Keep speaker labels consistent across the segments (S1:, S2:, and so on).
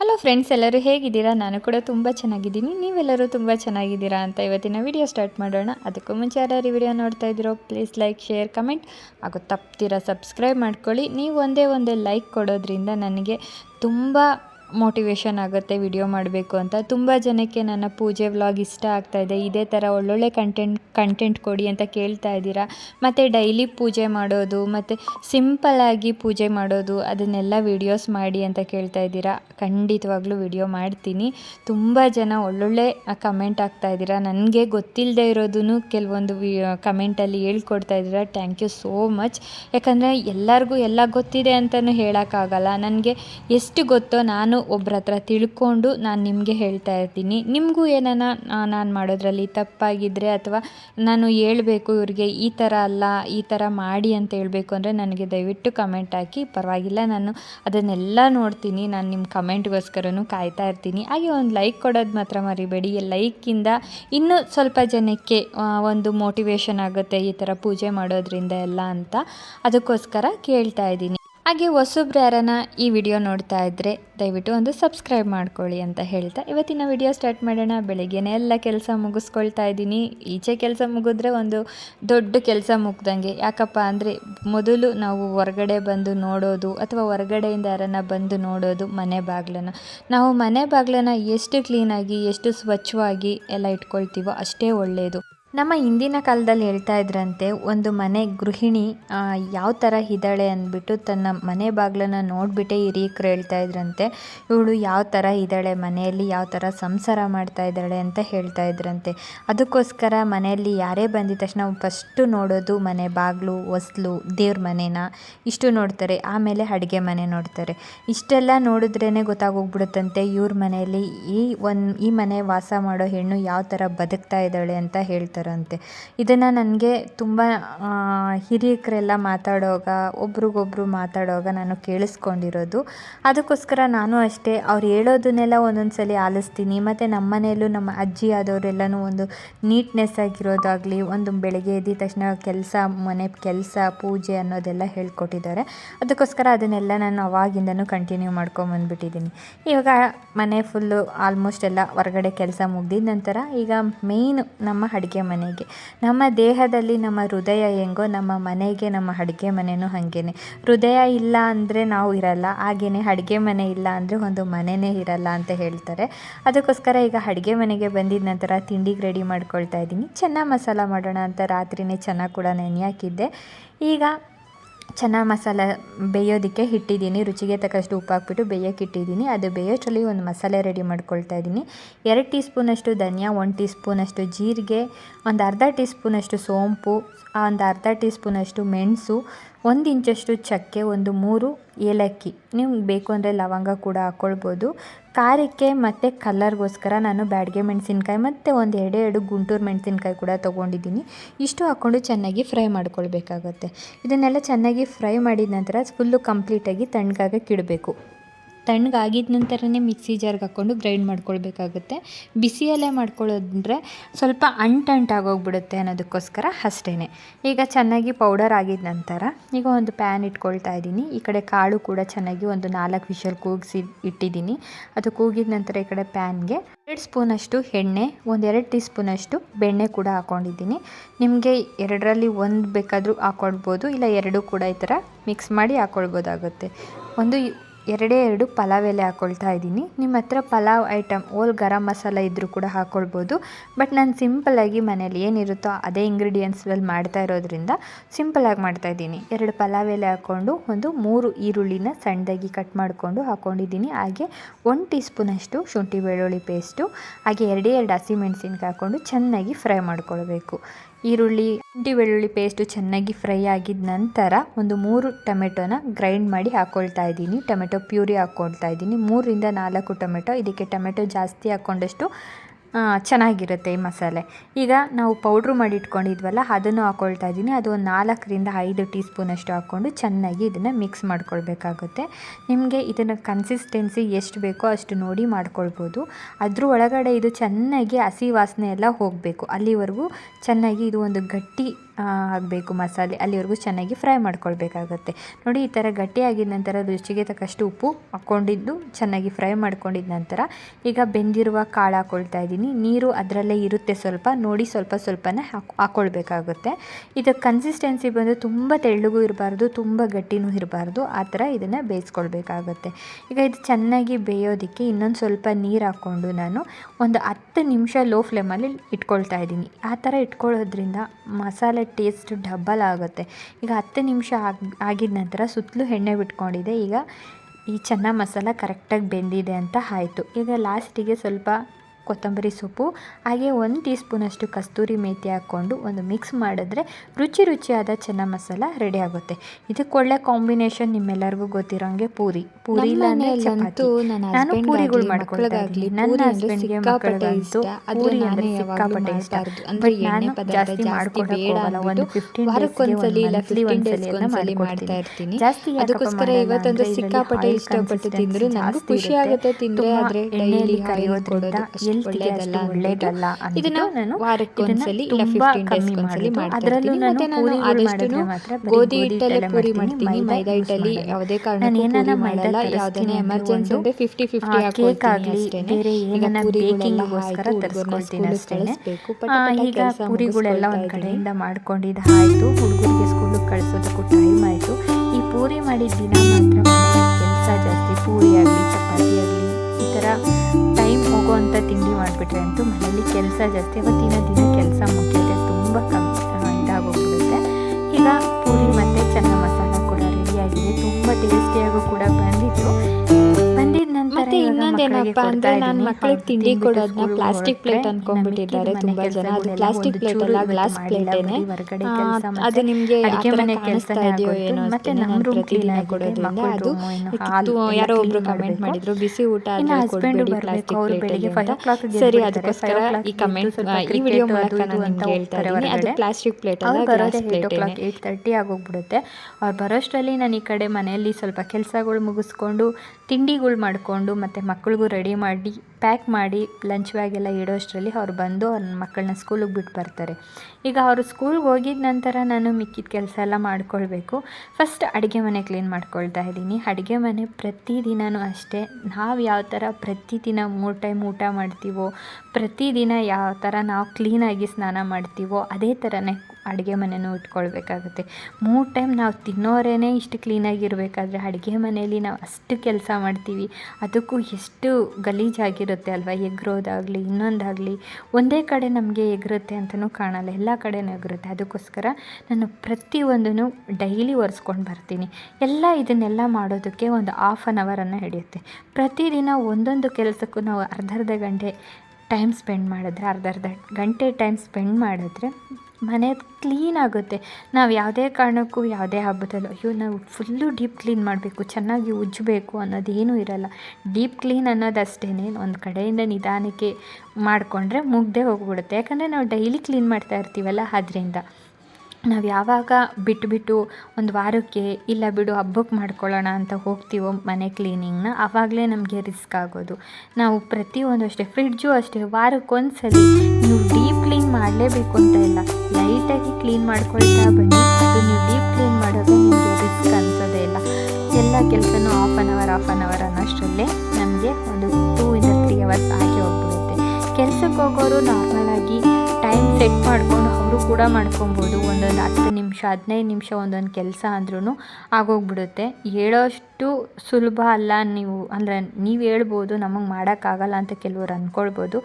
S1: Hello friends ಎಲ್ಲರೂ ಹೇಗಿದ್ದೀರಾ? ನಾನು ಕೂಡ ತುಂಬ ಚೆನ್ನಾಗಿದ್ದೀನಿ. ನೀವೆಲ್ಲರೂ ತುಂಬ ಚೆನ್ನಾಗಿದ್ದೀರಾ ಅಂತ ಇವತ್ತಿನ ವಿಡಿಯೋ ಸ್ಟಾರ್ಟ್ ಮಾಡೋಣ. ಅದಕ್ಕೂ ಮುಂಚೆ ಯಾರ್ಯಾರು ವಿಡಿಯೋ ನೋಡ್ತಾ ಇದ್ದೀರೋ ಪ್ಲೀಸ್ ಲೈಕ್ ಶೇರ್ ಕಮೆಂಟ್ ಹಾಗೂ ತಪ್ತೀರಾ ಸಬ್ಸ್ಕ್ರೈಬ್ ಮಾಡ್ಕೊಳ್ಳಿ. ನೀವು ಒಂದೇ ಒಂದೇ ಲೈಕ್ ಕೊಡೋದ್ರಿಂದ ನನಗೆ ತುಂಬ ಮೋಟಿವೇಶನ್ ಆಗುತ್ತೆ ವಿಡಿಯೋ ಮಾಡಬೇಕು ಅಂತ. ತುಂಬ ಜನಕ್ಕೆ ನನ್ನ ಪೂಜೆ ವ್ಲಾಗ್ ಇಷ್ಟ ಆಗ್ತಾ ಇದೆ. ಇದೇ ಥರ ಒಳ್ಳೊಳ್ಳೆ ಕಂಟೆಂಟ್ ಕಂಟೆಂಟ್ ಕೊಡಿ ಅಂತ ಕೇಳ್ತಾ ಇದ್ದೀರಾ. ಮತ್ತು ಡೈಲಿ ಪೂಜೆ ಮಾಡೋದು, ಮತ್ತು ಸಿಂಪಲ್ಲಾಗಿ ಪೂಜೆ ಮಾಡೋದು, ಅದನ್ನೆಲ್ಲ ವಿಡಿಯೋಸ್ ಮಾಡಿ ಅಂತ ಕೇಳ್ತಾ ಇದ್ದೀರಾ. ಖಂಡಿತವಾಗ್ಲೂ ವಿಡಿಯೋ ಮಾಡ್ತೀನಿ. ತುಂಬ ಜನ ಒಳ್ಳೊಳ್ಳೆ ಕಮೆಂಟ್ ಆಗ್ತಾ ಇದ್ದೀರಾ. ನನಗೆ ಗೊತ್ತಿಲ್ಲದೆ ಇರೋದನ್ನು ಕೆಲವೊಂದು ವಿ ಕಮೆಂಟಲ್ಲಿ ಹೇಳ್ಕೊಡ್ತಾ ಇದ್ದೀರಾ. ಥ್ಯಾಂಕ್ ಯು ಸೋ ಮಚ್ ಯಾಕಂದರೆ ಎಲ್ಲರಿಗೂ ಎಲ್ಲ ಗೊತ್ತಿದೆ ಅಂತಲೂ ಹೇಳೋಕ್ಕಾಗಲ್ಲ. ನನಗೆ ಎಷ್ಟು ಗೊತ್ತೋ ನಾನು ಒಬ್ರ ಹತ್ರ ತಿಳ್ಕೊಂಡು ನಾನು ನಿಮಗೆ ಹೇಳ್ತಾ ಇರ್ತೀನಿ. ನಿಮಗೂ ಏನಾನ ನಾನು ಮಾಡೋದ್ರಲ್ಲಿ ತಪ್ಪಾಗಿದ್ದರೆ ಅಥವಾ ನಾನು ಹೇಳಬೇಕು ಇವ್ರಿಗೆ ಈ ಥರ ಅಲ್ಲ, ಈ ಥರ ಮಾಡಿ ಅಂತ ಹೇಳಬೇಕು ಅಂದರೆ ನನಗೆ ದಯವಿಟ್ಟು ಕಮೆಂಟ್ ಹಾಕಿ. ಪರವಾಗಿಲ್ಲ, ನಾನು ಅದನ್ನೆಲ್ಲ ನೋಡ್ತೀನಿ. ನಾನು ನಿಮ್ಮ ಕಮೆಂಟ್ಗೋಸ್ಕರನೂ ಕಾಯ್ತಾ ಇರ್ತೀನಿ. ಹಾಗೆ ಒಂದು ಲೈಕ್ ಕೊಡೋದು ಮಾತ್ರ ಮರಿಬೇಡಿ. ಲೈಕಿಂದ ಇನ್ನೂ ಸ್ವಲ್ಪ ಜನಕ್ಕೆ ಒಂದು ಮೋಟಿವೇಶನ್ ಆಗುತ್ತೆ ಈ ಥರ ಪೂಜೆ ಮಾಡೋದ್ರಿಂದ ಎಲ್ಲ ಅಂತ. ಅದಕ್ಕೋಸ್ಕರ ಕೇಳ್ತಾ ಇದ್ದೀನಿ. ಹಾಗೆ ಹೊಸಬ್ರು ಯಾರನ್ನ ಈ ವಿಡಿಯೋ ನೋಡ್ತಾ ಇದ್ದರೆ ದಯವಿಟ್ಟು ಒಂದು ಸಬ್ಸ್ಕ್ರೈಬ್ ಮಾಡ್ಕೊಳ್ಳಿ ಅಂತ ಹೇಳ್ತಾ ಇವತ್ತಿನ ವಿಡಿಯೋ ಸ್ಟಾರ್ಟ್ ಮಾಡೋಣ. ಬೆಳಗ್ಗೆನೇ ಎಲ್ಲ ಕೆಲಸ ಮುಗಿಸ್ಕೊಳ್ತಾ ಇದ್ದೀನಿ. ಈಚೆ ಕೆಲಸ ಮುಗಿದ್ರೆ ಒಂದು ದೊಡ್ಡ ಕೆಲಸ ಮುಗ್ದಂಗೆ. ಯಾಕಪ್ಪ ಅಂದರೆ ಮೊದಲು ನಾವು ಹೊರಗಡೆ ಬಂದು ನೋಡೋದು ಅಥವಾ ಹೊರಗಡೆಯಿಂದ ಯಾರನ್ನ ಬಂದು ನೋಡೋದು ಮನೆ ಬಾಗ್ಲನ್ನು ನಾವು ಮನೆ ಬಾಗ್ಲನ್ನು ಎಷ್ಟು ಕ್ಲೀನಾಗಿ, ಎಷ್ಟು ಸ್ವಚ್ಛವಾಗಿ ಎಲ್ಲ ಇಟ್ಕೊಳ್ತೀವೋ ಅಷ್ಟೇ ಒಳ್ಳೆಯದು ನಮ್ಮ ಹಿಂದಿನ ಕಾಲದಲ್ಲಿ ಹೇಳ್ತಾ ಇದ್ರಂತೆ, ಒಂದು ಮನೆ ಗೃಹಿಣಿ ಯಾವ ಥರ ಇದ್ದಾಳೆ ಅಂದ್ಬಿಟ್ಟು ತನ್ನ ಮನೆ ಬಾಗಿಲನ್ನು ನೋಡಿಬಿಟ್ಟೇ ಹಿರಿಯಕರು ಹೇಳ್ತಾ ಇದ್ರಂತೆ, ಇವಳು ಯಾವ ಥರ ಇದ್ದಾಳೆ ಮನೆಯಲ್ಲಿ, ಯಾವ ಥರ ಸಂಸಾರ ಮಾಡ್ತಾ ಇದ್ದಾಳೆ ಅಂತ ಹೇಳ್ತಾ ಇದ್ರಂತೆ. ಅದಕ್ಕೋಸ್ಕರ ಮನೆಯಲ್ಲಿ ಯಾರೇ ಬಂದಿದ ತಕ್ಷಣ ಫಸ್ಟು ನೋಡೋದು ಮನೆ ಬಾಗಿಲು, ಹೊಸ್ಲು, ದೇವ್ರ ಮನೇನ? ಇಷ್ಟು ನೋಡ್ತಾರೆ, ಆಮೇಲೆ ಅಡುಗೆ ಮನೆ ನೋಡ್ತಾರೆ. ಇಷ್ಟೆಲ್ಲ ನೋಡಿದ್ರೇ ಗೊತ್ತಾಗೋಗ್ಬಿಡುತ್ತಂತೆ ಇವ್ರ ಮನೆಯಲ್ಲಿ ಈ ಒಂದು, ಈ ಮನೆ ವಾಸ ಮಾಡೋ ಹೆಣ್ಣು ಯಾವ ಥರ ಬದುಕ್ತಾ ಇದ್ದಾಳೆ ಅಂತ ಹೇಳ್ತಾರಂತೆ ಇದನ್ನು ನನಗೆ ತುಂಬ ಹಿರಿಯಕರೆಲ್ಲ ಮಾತಾಡೋವಾಗ, ಒಬ್ರಿಗೊಬ್ರು ಮಾತಾಡೋವಾಗ ನಾನು ಕೇಳಿಸ್ಕೊಂಡಿರೋದು. ಅದಕ್ಕೋಸ್ಕರ ನಾನು ಅಷ್ಟೇ ಅವ್ರು ಹೇಳೋದನ್ನೆಲ್ಲ ಒಂದೊಂದು ಸಲ ಆಲಿಸ್ತೀನಿ. ಮತ್ತು ನಮ್ಮ ಮನೆಯಲ್ಲೂ ನಮ್ಮ ಅಜ್ಜಿ ಆದವರೆಲ್ಲನೂ ಒಂದು ನೀಟ್ನೆಸ್ ಆಗಿರೋದಾಗಲಿ, ಒಂದು ಬೆಳಗ್ಗೆ ಎದ್ದ ತಕ್ಷಣ ಕೆಲಸ, ಮನೆ ಕೆಲಸ, ಪೂಜೆ ಅನ್ನೋದೆಲ್ಲ ಹೇಳ್ಕೊಟ್ಟಿದ್ದಾರೆ. ಅದಕ್ಕೋಸ್ಕರ ಅದನ್ನೆಲ್ಲ ನಾನು ಅವಾಗಿಂದನೂ ಕಂಟಿನ್ಯೂ ಮಾಡ್ಕೊಂಬಂದ್ಬಿಟ್ಟಿದ್ದೀನಿ ಇವಾಗ ಮನೆ ಫುಲ್ಲು ಆಲ್ಮೋಸ್ಟ್ ಎಲ್ಲ ಹೊರಗಡೆ ಕೆಲಸ ಮುಗ್ದಿದ ನಂತರ ಈಗ ಮೇಯ್ನ್ ನಮ್ಮ ಅಡುಗೆ ಮನೆಗೆ. ನಮ್ಮ ದೇಹದಲ್ಲಿ ನಮ್ಮ ಹೃದಯ ಹೆಂಗೋ ನಮ್ಮ ಮನೆಗೆ, ನಮ್ಮ ಅಡುಗೆ ಮನೆಯೂ ಹಾಗೇನೆ. ಹೃದಯ ಇಲ್ಲ ಅಂದರೆ ನಾವು ಇರಲ್ಲ ಹಾಗೆಯೇ ಅಡುಗೆ ಮನೆ ಇಲ್ಲ ಅಂದರೆ ಒಂದು ಮನೆಯೇ ಇರಲ್ಲ ಅಂತ ಹೇಳ್ತಾರೆ. ಅದಕ್ಕೋಸ್ಕರ ಈಗ ಅಡುಗೆ ಮನೆಗೆ ಬಂದಿದ ನಂತರ ತಿಂಡಿಗೆ ರೆಡಿ ಮಾಡ್ಕೊಳ್ತಾ ಇದ್ದೀನಿ. ಚೆನ್ನಾಗಿ ಮಸಾಲ ಮಾಡೋಣ ಅಂತ ರಾತ್ರಿನೇ ಚೆನ್ನಾಗಿ ಕೂಡ ನೆನೆ ಹಾಕಿದ್ದೆ ಈಗ ಚೆನ್ನ ಮಸಾಲ ಬೇಯೋದಕ್ಕೆ ಇಟ್ಟಿದ್ದೀನಿ ರುಚಿಗೆ ತಕ್ಕಷ್ಟು ಉಪ್ಪು ಹಾಕ್ಬಿಟ್ಟು ಬೇಯೋಕ್ಕೆ ಇಟ್ಟಿದ್ದೀನಿ. ಅದು ಬೇಯೋಷ್ಟರಲ್ಲಿ ಒಂದು ಮಸಾಲೆ ರೆಡಿ ಮಾಡ್ಕೊಳ್ತಾ ಇದ್ದೀನಿ. ಎರಡು ಟೀ ಸ್ಪೂನಷ್ಟು ಧನಿಯಾ, ಒಂದು ಟೀ ಸ್ಪೂನಷ್ಟು ಜೀರಿಗೆ, ಒಂದು ಅರ್ಧ ಟೀ ಸ್ಪೂನಷ್ಟು ಸೋಂಪು, ಒಂದು ಅರ್ಧ ಟೀ ಸ್ಪೂನಷ್ಟು ಮೆಣಸು ಒಂದು ಇಂಚಷ್ಟು ಚಕ್ಕೆ, ಒಂದು ಮೂರು ಏಲಕ್ಕಿ. ನಿಮ್ಗೆ ಬೇಕು ಅಂದರೆ ಲವಂಗ ಕೂಡ ಹಾಕ್ಕೊಳ್ಬೋದು ಖಾರಕ್ಕೆ ಮತ್ತು ಕಲರ್ಗೋಸ್ಕರ ನಾನು ಬ್ಯಾಡಗೆ ಮೆಣಸಿನ್ಕಾಯಿ ಮತ್ತು ಒಂದು ಎರಡು ಎರಡು ಗುಂಟೂರು ಮೆಣಸಿನ್ಕಾಯಿ ಕೂಡ ತೊಗೊಂಡಿದ್ದೀನಿ. ಇಷ್ಟು ಹಾಕ್ಕೊಂಡು ಚೆನ್ನಾಗಿ ಫ್ರೈ ಮಾಡ್ಕೊಳ್ಬೇಕಾಗತ್ತೆ. ಇದನ್ನೆಲ್ಲ ಚೆನ್ನಾಗಿ ಫ್ರೈ ಮಾಡಿದ ನಂತರ ಫುಲ್ಲು ಕಂಪ್ಲೀಟಾಗಿ ತಣ್ಣಗಾಗಕ್ಕೆ ಇಡಬೇಕು ತಣ್ಣಗಾಗಿದ ನಂತರನೇ ಮಿಕ್ಸಿ ಜಾರ್ಗೆ ಹಾಕ್ಕೊಂಡು ಗ್ರೈಂಡ್ ಮಾಡ್ಕೊಳ್ಬೇಕಾಗುತ್ತೆ. ಬಿಸಿಯಲ್ಲೇ ಮಾಡ್ಕೊಳ್ಳೋದ್ರೆ ಸ್ವಲ್ಪ ಅಂಟಂಟಾಗೋಗ್ಬಿಡುತ್ತೆ ಅನ್ನೋದಕ್ಕೋಸ್ಕರ ಅಷ್ಟೇ ಈಗ ಚೆನ್ನಾಗಿ ಪೌಡರ್ ಆಗಿದ ನಂತರ ಈಗ ಒಂದು ಪ್ಯಾನ್ ಇಟ್ಕೊಳ್ತಾ ಇದ್ದೀನಿ. ಈ ಕಡೆ ಕಾಳು ಕೂಡ ಚೆನ್ನಾಗಿ ಒಂದು ನಾಲ್ಕು ವಿಷಲ್ ಕೂಗಿಸಿ ಇಟ್ಟಿದ್ದೀನಿ. ಅದು ಕೂಗಿದ ನಂತರ ಈ ಕಡೆ ಪ್ಯಾನ್ಗೆ ಎರಡು ಸ್ಪೂನಷ್ಟು ಎಣ್ಣೆ ಒಂದೆರಡು ಟೀ ಸ್ಪೂನಷ್ಟು ಬೆಣ್ಣೆ ಕೂಡ ಹಾಕ್ಕೊಂಡಿದ್ದೀನಿ ನಿಮಗೆ ಎರಡರಲ್ಲಿ ಒಂದು ಬೇಕಾದರೂ ಹಾಕ್ಕೊಳ್ಬೋದು ಇಲ್ಲ ಎರಡು ಕೂಡ ಈ ಥರ ಮಿಕ್ಸ್ ಮಾಡಿ ಹಾಕ್ಕೊಳ್ಬೋದಾಗುತ್ತೆ ಒಂದು ಎರಡೇ ಎರಡು ಪಲಾವ್ ಎಲೆ ಹಾಕ್ಕೊಳ್ತಾ ಇದ್ದೀನಿ. ನಿಮ್ಮ ಹತ್ರ ಪಲಾವ್ ಐಟಮ್ ಓಲ್ ಗರಂ ಮಸಾಲ ಇದ್ದರೂ ಕೂಡ ಹಾಕ್ಕೊಳ್ಬೋದು ಬಟ್ ನಾನು ಸಿಂಪಲಾಗಿ ಮನೇಲಿ ಏನಿರುತ್ತೋ ಅದೇ ಇಂಗ್ರೀಡಿಯೆಂಟ್ಸ್ಗಳಲ್ಲಿ ಮಾಡ್ತಾ ಇರೋದ್ರಿಂದ ಸಿಂಪಲಾಗಿ ಮಾಡ್ತಾ ಇದ್ದೀನಿ. ಎರಡು ಪಲಾವ್ ಎಲೆ ಹಾಕ್ಕೊಂಡು ಒಂದು ಮೂರು ಈರುಳ್ಳಿನ ಸಣ್ಣದಾಗಿ ಕಟ್ ಮಾಡಿಕೊಂಡು ಹಾಕ್ಕೊಂಡಿದ್ದೀನಿ ಹಾಗೆ ಒಂದು ಟೀ ಸ್ಪೂನಷ್ಟು ಶುಂಠಿ ಬೆಳ್ಳುಳ್ಳಿ ಪೇಸ್ಟು ಹಾಗೆ ಎರಡೇ ಎರಡು ಹಸಿಮೆಣ್ಸಿನ್ಕಾಯಿ ಹಾಕ್ಕೊಂಡು ಚೆನ್ನಾಗಿ ಫ್ರೈ ಮಾಡ್ಕೊಳ್ಬೇಕು. ಈರುಳ್ಳಿ, ಶುಂಠಿ ಬೆಳ್ಳುಳ್ಳಿ ಪೇಸ್ಟು ಚೆನ್ನಾಗಿ ಫ್ರೈ ಆಗಿದ ನಂತರ ಒಂದು ಮೂರು ಟೊಮೆಟೊನ ಗ್ರೈಂಡ್ ಮಾಡಿ ಹಾಕ್ಕೊಳ್ತಾ ಇದ್ದೀನಿ. ಟೊಮೆಟೊ ಪ್ಯೂರಿ ಹಾಕ್ಕೊಳ್ತಾ ಇದ್ದೀನಿ. ಮೂರರಿಂದ ನಾಲ್ಕು ಟೊಮೆಟೊ, ಇದಕ್ಕೆ ಟೊಮೆಟೊ ಜಾಸ್ತಿ ಹಾಕ್ಕೊಂಡಷ್ಟು ಚೆನ್ನಾಗಿರುತ್ತೆ ಈ ಮಸಾಲೆ. ಈಗ ನಾವು ಪೌಡ್ರು ಮಾಡಿ ಇಟ್ಕೊಂಡಿದ್ವಲ್ಲ, ಅದನ್ನು ಹಾಕ್ಕೊಳ್ತಾ ಇದ್ದೀನಿ ಅದು ಒಂದು ನಾಲ್ಕರಿಂದ ಐದು ಟೀ ಸ್ಪೂನಷ್ಟು ಹಾಕ್ಕೊಂಡು ಚೆನ್ನಾಗಿ ಇದನ್ನು ಮಿಕ್ಸ್ ಮಾಡ್ಕೊಳ್ಬೇಕಾಗುತ್ತೆ. ನಿಮಗೆ ಇದನ್ನು ಕನ್ಸಿಸ್ಟೆನ್ಸಿ ಎಷ್ಟು ಬೇಕೋ ಅಷ್ಟು ನೋಡಿ ಮಾಡ್ಕೊಳ್ಬೋದು. ಅದ್ರ ಒಳಗಡೆ ಇದು ಚೆನ್ನಾಗಿ ಹಸಿ ವಾಸನೆ ಎಲ್ಲ ಹೋಗಬೇಕು. ಅಲ್ಲಿವರೆಗೂ ಚೆನ್ನಾಗಿ ಇದು ಒಂದು ಗಟ್ಟಿ ಆಗಬೇಕು ಮಸಾಲೆ. ಅಲ್ಲಿವರೆಗೂ ಚೆನ್ನಾಗಿ ಫ್ರೈ ಮಾಡ್ಕೊಳ್ಬೇಕಾಗತ್ತೆ. ನೋಡಿ, ಈ ಥರ ಗಟ್ಟಿಯಾಗಿದ ನಂತರ ರುಚಿಗೆ ತಕ್ಕಷ್ಟು ಉಪ್ಪು ಹಾಕ್ಕೊಂಡಿದ್ದು, ಚೆನ್ನಾಗಿ ಫ್ರೈ ಮಾಡ್ಕೊಂಡಿದ ನಂತರ ಈಗ ಬೆಂದಿರುವ ಕಾಳು ಹಾಕ್ಕೊಳ್ತಾ ಇದ್ದೀನಿ. ನೀರು ಅದರಲ್ಲೇ ಇರುತ್ತೆ ಸ್ವಲ್ಪ. ನೋಡಿ, ಸ್ವಲ್ಪ ಸ್ವಲ್ಪನೇ ಹಾಕ್ ಹಾಕ್ಕೊಳ್ಬೇಕಾಗುತ್ತೆ ಇದು ಕನ್ಸಿಸ್ಟೆನ್ಸಿ ಬಂದು ತುಂಬ ತೆಳ್ಳಗೂ ಇರಬಾರ್ದು, ತುಂಬ ಗಟ್ಟಿನೂ ಇರಬಾರ್ದು. ಆ ಥರ ಇದನ್ನು ಬೇಯಿಸ್ಕೊಳ್ಬೇಕಾಗುತ್ತೆ. ಈಗ ಇದು ಚೆನ್ನಾಗಿ ಬೇಯೋದಕ್ಕೆ ಇನ್ನೊಂದು ಸ್ವಲ್ಪ ನೀರು ಹಾಕ್ಕೊಂಡು ನಾನು ಒಂದು ಹತ್ತು ನಿಮಿಷ ಲೋ ಫ್ಲೇಮಲ್ಲಿ ಇಟ್ಕೊಳ್ತಾ ಇದ್ದೀನಿ. ಆ ಥರ ಇಟ್ಕೊಳ್ಳೋದ್ರಿಂದ ಮಸಾಲೆ ಟೇಸ್ಟ್ ಡಬ್ಬಲ್ ಆಗುತ್ತೆ. ಈಗ ಹತ್ತು ನಿಮಿಷ ಆಗಿ, ಆಗಿದ ನಂತರ ಸುತ್ತಲೂ ಎಣ್ಣೆ ಬಿಟ್ಕೊಂಡಿದೆ. ಈಗ ಈ ಚೆನ್ನ ಮಸಾಲ ಕರೆಕ್ಟಾಗಿ ಬೆಂದಿದೆ ಅಂತ ಆಯಿತು. ಈಗ ಲಾಸ್ಟಿಗೆ ಸ್ವಲ್ಪ ಕೊತ್ತಂಬರಿ ಸೊಪ್ಪು ಹಾಗೆ ಒಂದು ಟೀ ಸ್ಪೂನಷ್ಟು ಕಸ್ತೂರಿ ಮೇಥಿ ಹಾಕ್ಕೊಂಡು ಒಂದು ಮಿಕ್ಸ್ ಮಾಡಿದ್ರೆ ರುಚಿ ರುಚಿಯಾದ ಚೆನ್ನ ಮಸಾಲ ರೆಡಿ ಆಗುತ್ತೆ ಇದಕ್ಕೆ ಒಳ್ಳೆ ಕಾಂಬಿನೇಷನ್ ನಿಮ್ಮೆಲ್ಲರಿಗೂ ಗೊತ್ತಿರೋಂಗೆ ಪೂರಿ ಪೂರಿ ಇಲ್ಲ ಅಂದ್ರೆ
S2: ಮನೆಯಲ್ಲಂತೂ
S1: ಚಪಾತಿ.
S2: ನನ್ನ
S1: ನಾನು ಪೂರಿಗಳು ಮಾಡ್ಕೊಳ್ಳೋದಾಗ್ಲಿ ನನ್ನ ಹಸ್ಬೆಂಡ್ಗೆ
S2: ಸಿಕ್ಕಾಪಟ್ಟೆ
S1: ಮಕ್ಕಳಿಗಂತೂ. ಪೂರಿ
S2: ನಾನೇ
S1: ಸಿಕ್ಕಾಪಟ್ಟೆ ಇಷ್ಟ.
S2: ಅಂದ್ರೆ
S1: ನಾನು ಜಾಸ್ತಿ ಹೋಗಲ್ಲ ಒಂದು ಫಿಫ್ಟೀನ್
S2: ವಾರಕ್ಕೊಂದ್ಸಲಿ ಇಲ್ಲ
S1: ಮಂತ್ಲಿ
S2: 15
S1: ಒಂದ್ಸಲಿ
S2: days
S1: ಎಲ್ಲ
S2: ಒಂದ್ಸಲಿ ಮಾಡ್ತಾ ಇರ್ತೀನಿ.
S1: ಜಾಸ್ತಿ
S2: ಅದಕ್ಕೋಸ್ಕರ ಇವತ್ತಂದ್ರೆ
S1: ಅಂದ್ರೆ
S2: ಸಿಕ್ಕಾಪಟ್ಟೆ ಇಷ್ಟಪಟ್ಟು ತಿಂದ್ರೆ ನನಗೂ ಖುಷಿ ಆಗುತ್ತೆ ತಿಂದ್ರೆ ಆದ್ರೆ ಡೈಲಿ
S1: ಕರಿಯೋದ್ರಿಂದ
S2: ಅಷ್ಟು
S1: ಗೆ
S2: ಒಳ್ಳೇದಲ್ಲ
S1: ಒಳ್ಳೇದಲ್ಲ
S2: ಇದನ್ನ
S1: ನಾನು
S2: ವಾರಕ್ಕೊಂದ್ಸಲಿ ಇಲ್ಲ
S1: ಇದನ್ನ ತುಂಬಾ
S2: 15
S1: ಕಮ್ಮಿ
S2: ಡೇಸ್ಗೊಂದ್ಸಲಿ
S1: ಮಾಡೋದು.
S2: ಮಾಡ್ತಾ
S1: ನಾನು
S2: ಮತ್ತೆ ನಾನು ಆದಷ್ಟು ಗೋಧಿ ಹಿಟ್ಟಲ್ಲಿ ಪೂರಿ
S1: ಮಾಡ್ತೀನಿ, ಮೈದಾ
S2: ಹಿಟ್ಟಲ್ಲಿ. ಯಾವುದೇ
S1: ಕಾರಣ
S2: ಕಾರಣಕ್ಕೂ ಪೂರಿ ಮಾಡಲ್ಲ.
S1: ತರಿಸ್ತೀನಿ
S2: ಎಮರ್ಜೆನ್ಸಿ ಅಂದ್ರೆ ಫಿಫ್ಟಿ ಫಿಫ್ಟಿ
S1: ಕೇಕ್
S2: ಅಷ್ಟೇನೆ. ಈಗ
S1: ತರಿಸ್ಕೊಳ್ತೀನಿ ಅಷ್ಟೇನೆ. ಈಗ ಪೂರಿಗಳೆಲ್ಲ ಒಂದು ಕಡೆಯಿಂದ ಮಾಡ್ಕೊಂಡಿದ್ದು ಆಯಿತು. ಹುಡುಗರಿಗೆ ಸ್ಕೂಲಿಗೆ ಕಳಿಸೋದಕ್ಕೂ ಟೈಮ್ ಆಯ್ತು. ಈ ಪೂರಿ ಮಾಡಿದ ದಿನ ಮಾತ್ರ ಕೆಲಸ ಜಾಸ್ತಿ ಪೂರಿ ಆಗಲಿ ಚಪಾತಿ ಆಗಲಿ ಈ ಥರ ಟೈಮ್ ಹೋಗೋವಂಥ ತಿಂಡಿ ಮಾಡಿಬಿಟ್ರೆ ಅಂತೂ ಮನೇಲಿ ಕೆಲಸ ಜಾಸ್ತಿ, ಅವತ್ತಿನ ದಿನ ಕೆಲಸ ಮುಗಿಯುತ್ತೆ, ತುಂಬ ಕಮ್ಮಿ ಇದಾಗೋಗ್ಬಿಡುತ್ತೆ ಈಗ ಪೂರಿ ಇವಾಗ
S2: ಅಂದ್ರೆ ನಾನು. ಮಕ್ಕಳಿಗೆ ತಿಂಡಿ ಕೊಡೋದನ್ನ ಪ್ಲಾಸ್ಟಿಕ್ ಪ್ಲೇಟ್ ಅನ್ಕೊಂಡ್ಬಿಟ್ಟಿದ್ದಾರೆ. ತುಂಬಾ ಜನ ಅದು ಪ್ಲಾಸ್ಟಿಕ್ ಪ್ಲೇಟ್ ಅಲ್ಲ ಗ್ಲಾಸ್
S1: ಪ್ಲೇಟ್
S2: ಪ್ಲೇಟೇನೆ
S1: ಕೆಲ್ಸ
S2: ಅದು ನಿಮ್ಗೆ ಕಾಣಿಸ್ತಾ
S1: ಕೆಲ್ಸನೇ
S2: ಇದೆಯೋ ಏನೋ
S1: ಮತ್ತೆ. ನಮ್ಮ
S2: ನಾನು
S1: ಆಗಿ
S2: ಪ್ರತಿದಿನ ಕೊಡೋದ್ರಿಂದ
S1: ಮಕ್ಕಳ
S2: ಅದು
S1: ಏನು
S2: ಯಾರೋ ಒಬ್ರು ಕಮೆಂಟ್ ಮಾಡಿದ್ರು ಬಿಸಿ ಊಟ ಪ್ಲಾಸ್ಟಿಕ್ ಪ್ಲೇಟ್ ಅಂತ. ಸರಿ ಅದಕ್ಕೋಸ್ಕರ ಈ ಕಮೆಂಟ್ ಈ ವಿಡಿಯೋ ಮೂಲಕ ನಾನು
S1: ಅಂತ
S2: ನಿಮ್ಗೆ ಹೇಳ್ತಾ ಇದ್ದೀನಿ. ಅದು. ಪ್ಲಾಸ್ಟಿಕ್ ಪ್ಲೇಟ್ ಅಲ್ಲ ಗ್ಲಾಸ್
S1: ಪ್ಲೇಟ್ ಏಟ್ ತರ್ಟಿ ಆಗೋಗ್ಬಿಡುತ್ತೆ. ಅವ್ರು ಬರೋಷ್ಟರಲ್ಲಿ ನಾನು ಈ ಕಡೆ ಮನೆಯಲ್ಲಿ ಸ್ವಲ್ಪ ಕೆಲಸಗಳು ಮುಗಿಸ್ಕೊಂಡು ತಿಂಡಿಗಳು ಮಾಡಿಕೊಂಡು ಮತ್ತು ಮಕ್ಳಿಗೂ ರೆಡಿ ಮಾಡಿ ಪ್ಯಾಕ್ ಮಾಡಿ ಲಂಚ್ ಬ್ಯಾಗೆಲ್ಲ ಇಡೋಷ್ಟರಲ್ಲಿ ಅವ್ರು ಬಂದು ಅವ್ರ ಮಕ್ಕಳನ್ನ ಸ್ಕೂಲಿಗೆ ಬಿಟ್ಟು ಬರ್ತಾರೆ. ಈಗ ಅವರು ಸ್ಕೂಲ್ಗೆ ಹೋಗಿದ ನಂತರ ನಾನು ಮಿಕ್ಕಿದ ಕೆಲಸ ಎಲ್ಲ ಮಾಡ್ಕೊಳ್ಬೇಕು. ಫಸ್ಟ್ ಅಡುಗೆ ಮನೆ ಕ್ಲೀನ್ ಮಾಡ್ಕೊಳ್ತಾ ಇದ್ದೀನಿ. ಅಡುಗೆ ಮನೆ ಪ್ರತಿದಿನವೂ ಅಷ್ಟೇ. ನಾವು ಯಾವ ಥರ ಪ್ರತಿದಿನ ಮೂರು ಟೈಮ್ ಊಟ ಮಾಡ್ತೀವೋ, ಪ್ರತಿದಿನ ಯಾವ ಥರ ನಾವು ಕ್ಲೀನಾಗಿ ಸ್ನಾನ ಮಾಡ್ತೀವೋ, ಅದೇ ಥರನೇ ಅಡುಗೆ ಮನೆಯೂ ಇಟ್ಕೊಳ್ಬೇಕಾಗುತ್ತೆ. ಮೂರು ಟೈಮ್ ನಾವು ತಿನ್ನೋರೇ ಇಷ್ಟು ಕ್ಲೀನಾಗಿರಬೇಕಾದ್ರೆ ಅಡುಗೆ ಮನೆಯಲ್ಲಿ ನಾವು ಅಷ್ಟು ಕೆಲಸ ಮಾಡ್ತೀವಿ. ಅದಕ್ಕೂ ಎಷ್ಟು ಗಲೀಜಾಗಿರುತ್ತೆ ಅಲ್ವಾ? ಎಗ್ರೋದಾಗಲಿ, ಇನ್ನೊಂದಾಗಲಿ, ಒಂದೇ ಕಡೆ ನಮಗೆ ಎಗರುತ್ತೆ ಅಂತಲೂ ಕಾಣಲ್ಲ. ಎಲ್ಲ ಕಡೆನೂ ಎಗರುತ್ತೆ. ಅದಕ್ಕೋಸ್ಕರ ನಾನು ಪ್ರತಿಯೊಂದನ್ನು ಡೈಲಿ ಒರೆಸ್ಕೊಂಡು ಬರ್ತೀನಿ. ಎಲ್ಲ ಇದನ್ನೆಲ್ಲ ಮಾಡೋದಕ್ಕೆ ಒಂದು ಹಾಫ್ ಆನ್ ಅವರನ್ನು ಹಿಡಿಯುತ್ತೆ. ಪ್ರತಿದಿನ ಒಂದೊಂದು ಕೆಲಸಕ್ಕೂ ನಾವು ಅರ್ಧ ಅರ್ಧ ಗಂಟೆ ಟೈಮ್ ಸ್ಪೆಂಡ್ ಮಾಡಿದ್ರೆ ಅರ್ಧ ಅರ್ಧ ಗಂಟೆ ಟೈಮ್ ಸ್ಪೆಂಡ್ ಮಾಡಿದ್ರೆ ಮನೆ ಕ್ಲೀನ್ ಆಗುತ್ತೆ. ನಾವು ಯಾವುದೇ ಕಾರಣಕ್ಕೂ ಯಾವುದೇ ಹಬ್ಬದಲ್ಲೂ, ಅಯ್ಯೋ, ನಾವು ಫುಲ್ಲು ಡೀಪ್ ಕ್ಲೀನ್ ಮಾಡಬೇಕು, ಚೆನ್ನಾಗಿ ಉಜ್ಜಬೇಕು ಅನ್ನೋದೇನೂ ಇರಲ್ಲ. ಡೀಪ್ ಕ್ಲೀನ್ ಅನ್ನೋದಷ್ಟೇ ಒಂದು ಕಡೆಯಿಂದ ನಿಧಾನಕ್ಕೆ ಮಾಡಿಕೊಂಡ್ರೆ ಮುಗ್ದೇ ಹೋಗ್ಬಿಡುತ್ತೆ. ಯಾಕಂದರೆ ನಾವು ಡೈಲಿ ಕ್ಲೀನ್ ಮಾಡ್ತಾ ಇರ್ತೀವಲ್ಲ ಅದರಿಂದ. ನಾವು ಯಾವಾಗ ಬಿಟ್ಟುಬಿಟ್ಟು ಒಂದು ವಾರಕ್ಕೆ, ಇಲ್ಲ ಬಿಡು ಹಬ್ಬಕ್ಕೆ ಮಾಡ್ಕೊಳ್ಳೋಣ ಅಂತ ಹೋಗ್ತೀವೋ ಮನೆ ಕ್ಲೀನಿಂಗ್ನ ಆವಾಗಲೇ ನಮಗೆ ರಿಸ್ಕ್ ಆಗೋದು. ನಾವು ಪ್ರತಿಯೊಂದು ಅಷ್ಟೇ, ಫ್ರಿಡ್ಜು ಅಷ್ಟೇ, ವಾರಕ್ಕೊಂದ್ಸಲಿ, ನೀವು ಡೀಪ್ ಮಾಡಲೇಬೇಕು ಅಂತ ಇಲ್ಲ. ಲೈಟಾಗಿ ಕ್ಲೀನ್ ಮಾಡ್ಕೊಳ್ತಾ ಬನ್ನಿ. ಅದು ನೀವು ಡೀಪ್ ಕ್ಲೀನ್ ಮಾಡೋದು ನಿಮಗೆ ರಿಸ್ಕ್ ಅನ್ಸೋದೇ ಇಲ್ಲ. ಎಲ್ಲ ಕೆಲಸನೂ half an hour half an hour ಅನ್ನೋಷ್ಟರಲ್ಲೇ ನಮಗೆ ಒಂದು ಟೂ ಇಂದ ತ್ರೀ ಅವರ್ಸ್ ಆಗಿ ಹೋಗ್ಬಿಡುತ್ತೆ. ಕೆಲಸಕ್ಕೆ ಹೋಗೋರು ನಾರ್ಮಲಾಗಿ ಟೈಮ್ ಸೆಟ್ ಮಾಡ್ಕೊಂಡು ಅವರು ಕೂಡ ಮಾಡ್ಕೊಬೋದು. ಒಂದೊಂದು ಹತ್ತು ನಿಮಿಷ, ಹದಿನೈದು ನಿಮಿಷ ಒಂದೊಂದು ಕೆಲಸ ಅಂದ್ರೂ ಆಗೋಗ್ಬಿಡುತ್ತೆ. ಹೇಳೋಷ್ಟು ಸುಲಭ ಅಲ್ಲ ನೀವು, ಅಂದರೆ ನೀವು ಹೇಳ್ಬೋದು, ನಮಗೆ ಮಾಡೋಕ್ಕಾಗಲ್ಲ ಅಂತ ಕೆಲವರು ಅಂದ್ಕೊಳ್ಬೋದು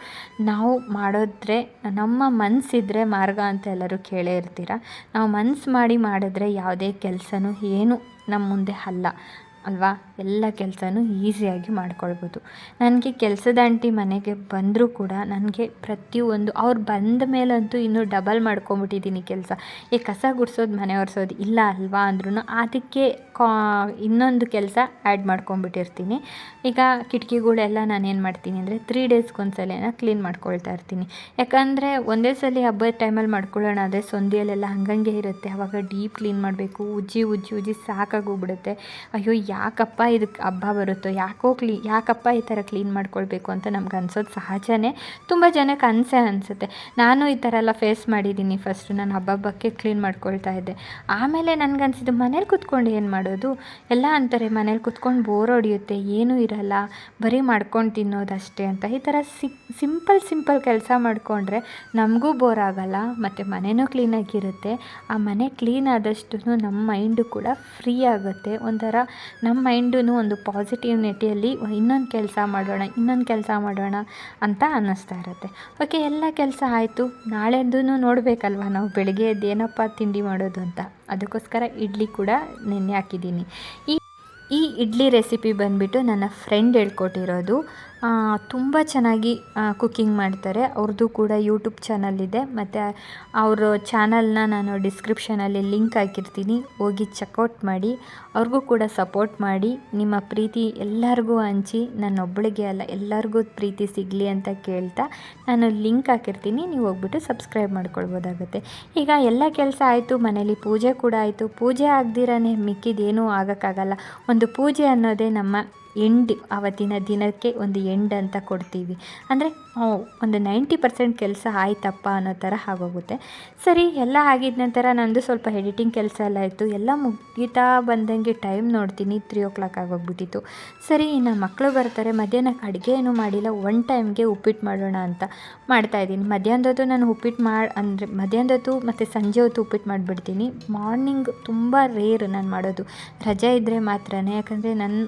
S1: ನಾವು ಮಾಡಿದ್ರೆ, ನಮ್ಮ ಮನಸ್ಸಿದ್ರೆ ಮಾರ್ಗ ಅಂತ ಎಲ್ಲರೂ ಕೇಳೇ ಇರ್ತೀರ? ನಾವು ಮನ್ಸು ಮಾಡಿ ಮಾಡಿದ್ರೆ ಯಾವುದೇ ಕೆಲಸನೂ ಏನು ನಮ್ಮ ಮುಂದೆ ಅಲ್ಲ. ಅಲ್ವಾ? ಎಲ್ಲ ಕೆಲಸನೂ ಈಸಿಯಾಗಿ ಮಾಡ್ಕೊಳ್ಬೋದು. ನನಗೆ ಕೆಲಸದ ಆಂಟಿ ಮನೆಗೆ ಬಂದರೂ ಕೂಡ ನನಗೆ ಪ್ರತಿಯೊಂದು, ಅವ್ರು ಬಂದ ಮೇಲಂತೂ ಇನ್ನೂ ಡಬಲ್ ಮಾಡ್ಕೊಂಬಿಟ್ಟಿದ್ದೀನಿ ಕೆಲಸ. ಈ ಕಸ ಗುಡಿಸೋದು ಮನೆ ಒರೆಸೋದು ಇಲ್ಲ ಅಲ್ವಾ ಅಂದ್ರೂ ಅದಕ್ಕೆ ಕಾ, ಇನ್ನೊಂದು ಕೆಲಸ ಆ್ಯಡ್ ಮಾಡ್ಕೊಂಬಿಟ್ಟಿರ್ತೀನಿ. ಈಗ ಕಿಟಕಿಗಳೆಲ್ಲ ನಾನು ಏನು ಮಾಡ್ತೀನಿ ಅಂದರೆ ತ್ರೀ ಡೇಸ್ಗೊಂದ್ಸಲ ಕ್ಲೀನ್ ಮಾಡ್ಕೊಳ್ತಾ ಇರ್ತೀನಿ. ಯಾಕಂದರೆ ಒಂದೇ ಸಲ ಹಬ್ಬದ ಟೈಮಲ್ಲಿ ಮಾಡ್ಕೊಳ್ಳೋಣ ಆದರೆ ಸೊಂದಿಯಲ್ಲೆಲ್ಲ ಹಂಗಂಗೆ ಇರುತ್ತೆ. ಆವಾಗ ಡೀಪ್ ಕ್ಲೀನ್ ಮಾಡಬೇಕು, ಉಜ್ಜಿ ಉಜ್ಜಿ ಉಜ್ಜಿ ಸಾಕಾಗೋಗ್ಬಿಡುತ್ತೆ ಅಯ್ಯೋ ಯಾಕಪ್ಪ ಇದಕ್ಕೆ ಹಬ್ಬ ಬರುತ್ತೋ, ಯಾಕೋ ಕ್ಲೀ, ಯಾಕಪ್ಪ ಈ ಥರ ಕ್ಲೀನ್ ಮಾಡ್ಕೊಳ್ಬೇಕು ಅಂತ ನಮ್ಗೆ ಅನ್ಸೋದು ಸಹಜನೇ. ತುಂಬ ಜನಕ್ಕೆ ಅನಿಸೇ ಅನಿಸುತ್ತೆ. ನಾನು ಈ ಥರ ಎಲ್ಲ ಫೇಸ್ ಮಾಡಿದ್ದೀನಿ ಫಸ್ಟು ನಾನು ಹಬ್ಬ ಹಬ್ಬಕ್ಕೆ ಕ್ಲೀನ್ ಮಾಡ್ಕೊಳ್ತಾ ಇದ್ದೆ. ಆಮೇಲೆ ನನಗನ್ಸಿದ್ದು ಮನೇಲಿ ಕುತ್ಕೊಂಡು ಏನು ಮಾಡೋದು? ಎಲ್ಲ ಅಂತಾರೆ, ಮನೇಲಿ ಕುತ್ಕೊಂಡು ಬೋರ್ ಹೊಡೆಯುತ್ತೆ, ಏನೂ ಇರಲ್ಲ, ಬರೀ ಮಾಡ್ಕೊಂಡು ತಿನ್ನೋದಷ್ಟೇ ಅಂತ. ಈ ಥರ ಸಿಂಪಲ್ ಸಿಂಪಲ್ ಕೆಲಸ ಮಾಡಿಕೊಂಡ್ರೆ ನಮಗೂ ಬೋರ್ ಆಗಲ್ಲ, ಮತ್ತು ಮನೆಯೂ ಕ್ಲೀನಾಗಿರುತ್ತೆ ಆ ಮನೆ ಕ್ಲೀನ್ ಆದಷ್ಟು ನಮ್ಮ ಮೈಂಡು ಕೂಡ ಫ್ರೀ ಆಗುತ್ತೆ. ಒಂಥರ ನಮ್ಮ ಮೈಂಡೂ ಒಂದು ಪಾಸಿಟಿವ್ನಿಟಿಯಲ್ಲಿ ಇನ್ನೊಂದು ಕೆಲಸ ಮಾಡೋಣ, ಇನ್ನೊಂದು ಕೆಲಸ ಮಾಡೋಣ ಅಂತ ಅನ್ನಿಸ್ತಾ ಇರುತ್ತೆ. ಓಕೆ, ಎಲ್ಲ ಕೆಲಸ ಆಯಿತು. ನಾಳೆದೂ ನೋಡಬೇಕಲ್ವ ನಾವು ಬೆಳಗ್ಗೆ ಎದ್ದು ಏನಪ್ಪ ತಿಂಡಿ ಮಾಡೋದು ಅಂತ? ಅದಕ್ಕೋಸ್ಕರ ಇಡ್ಲಿ ಕೂಡ ನೆನೆ ಹಾಕಿದ್ದೀನಿ. ಈ ಈ ಇಡ್ಲಿ ರೆಸಿಪಿ ಬಂದುಬಿಟ್ಟು ನನ್ನ ಫ್ರೆಂಡ್ ಹೇಳ್ಕೊಟ್ಟಿರೋದು ತುಂಬ ಚೆನ್ನಾಗಿ ಕುಕ್ಕಿಂಗ್ ಮಾಡ್ತಾರೆ. ಅವ್ರದ್ದು ಕೂಡ ಯೂಟ್ಯೂಬ್ ಚಾನಲ್ ಇದೆ. ಮತ್ತು ಅವರ ಚಾನಲ್ನ ನಾನು ಡಿಸ್ಕ್ರಿಪ್ಷನಲ್ಲಿ ಲಿಂಕ್ ಹಾಕಿರ್ತೀನಿ. ಹೋಗಿ ಚೆಕ್ಔಟ್ ಮಾಡಿ. ಅವ್ರಿಗೂ ಕೂಡ ಸಪೋರ್ಟ್ ಮಾಡಿ. ನಿಮ್ಮ ಪ್ರೀತಿ ಎಲ್ಲರಿಗೂ ಹಂಚಿ. ನನ್ನೊಬ್ಬಳಿಗೆ ಅಲ್ಲ, ಎಲ್ಲರಿಗೂ ಪ್ರೀತಿ ಸಿಗಲಿ ಅಂತ ಕೇಳ್ತಾ ನಾನು ಲಿಂಕ್ ಹಾಕಿರ್ತೀನಿ. ನೀವು ಹೋಗ್ಬಿಟ್ಟು ಸಬ್ಸ್ಕ್ರೈಬ್ ಮಾಡ್ಕೊಳ್ಬೋದಾಗುತ್ತೆ. ಈಗ ಎಲ್ಲ ಕೆಲಸ ಆಯಿತು, ಮನೇಲಿ ಪೂಜೆ ಕೂಡ ಆಯಿತು. ಪೂಜೆ ಆಗ್ದಿರೇ ಮಿಕ್ಕಿದೇನೂ ಆಗೋಕ್ಕಾಗಲ್ಲ. ಒಂದು ಪೂಜೆ ಅನ್ನೋದೇ ನಮ್ಮ ಎಂಡ್ ಆವತ್ತಿನ ದಿನಕ್ಕೆ ಒಂದು ಎಂಡ್ ಅಂತ ಕೊಡ್ತೀವಿ. ಅಂದರೆ ಒಂದು ನೈಂಟಿ ಪರ್ಸೆಂಟ್ ಕೆಲಸ ಆಯ್ತಪ್ಪ ಅನ್ನೋ ಥರ ಆಗೋಗುತ್ತೆ. ಸರಿ, ಎಲ್ಲ ಆಗಿದ ನಂತರ ನಂದು ಸ್ವಲ್ಪ ಎಡಿಟಿಂಗ್ ಕೆಲಸ ಎಲ್ಲ ಇತ್ತು ಎಲ್ಲ ಮುಗಿತಾ ಬಂದಂಗೆ ಟೈಮ್ ನೋಡ್ತೀನಿ, ತ್ರೀ ಓ ಕ್ಲಾಕ್ ಆಗೋಗ್ಬಿಟ್ಟಿತ್ತು. ಸರಿ, ಇನ್ನು ಮಕ್ಕಳು ಬರ್ತಾರೆ, ಮಧ್ಯಾಹ್ನಕ್ಕೆ ಅಡುಗೆ ಏನೂ ಮಾಡಿಲ್ಲ, ಒನ್ ಟೈಮ್ಗೆ ಉಪ್ಪಿಟ್ಟು ಮಾಡೋಣ ಅಂತ ಮಾಡ್ತಾ ಇದ್ದೀನಿ. ಮಧ್ಯಾಹ್ನದೊತ್ತು ನಾನು ಉಪ್ಪಿಟ್ಟು ಮಾಡಿ, ಅಂದರೆ ಮಧ್ಯಾಹ್ನದೊತ್ತು ಮತ್ತು ಸಂಜೆ ಹೊತ್ತು ಉಪ್ಪಿಟ್ಟು ಮಾಡಿಬಿಡ್ತೀನಿ. ಮಾರ್ನಿಂಗ್ ತುಂಬ ರೇರ್ ನಾನು ಮಾಡೋದು. ರಜೆ ಇದ್ದರೆ ಮಾತ್ರನೇ, ಯಾಕಂದರೆ ನನ್ನ